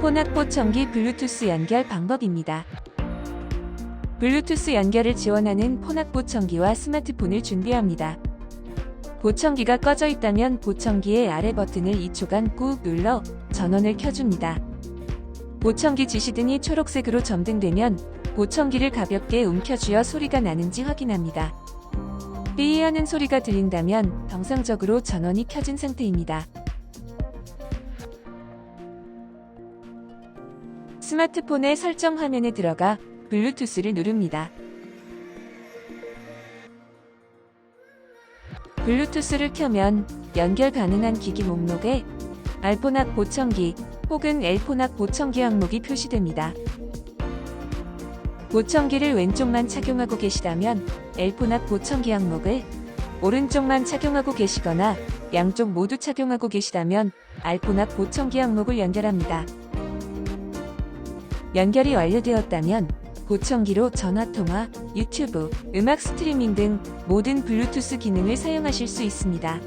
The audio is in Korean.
폰악 보청기 블루투스 연결 방법입니다. 블루투스 연결을 지원하는 폰악 보청기와 스마트폰을 준비합니다. 보청기가 꺼져 있다면 보청기의 아래 버튼을 2초간 꾹 눌러 전원을 켜줍니다. 보청기 지시등이 초록색으로 점등되면 보청기를 가볍게 움켜쥐어 소리가 나는지 확인합니다. 삐 하는 소리가 들린다면 정상적으로 전원이 켜진 상태입니다. 스마트폰의 설정 화면에 들어가 블루투스를 누릅니다. 블루투스를 켜면 연결 가능한 기기 목록에 알포낙 보청기 혹은 엘포낙 보청기 항목이 표시됩니다. 보청기를 왼쪽만 착용하고 계시다면 엘포낙 보청기 항목을 오른쪽만 착용하고 계시거나 양쪽 모두 착용하고 계시다면 알포낙 보청기 항목을 연결합니다. 연결이 완료되었다면 보청기로 전화통화, 유튜브, 음악 스트리밍 등 모든 블루투스 기능을 사용하실 수 있습니다.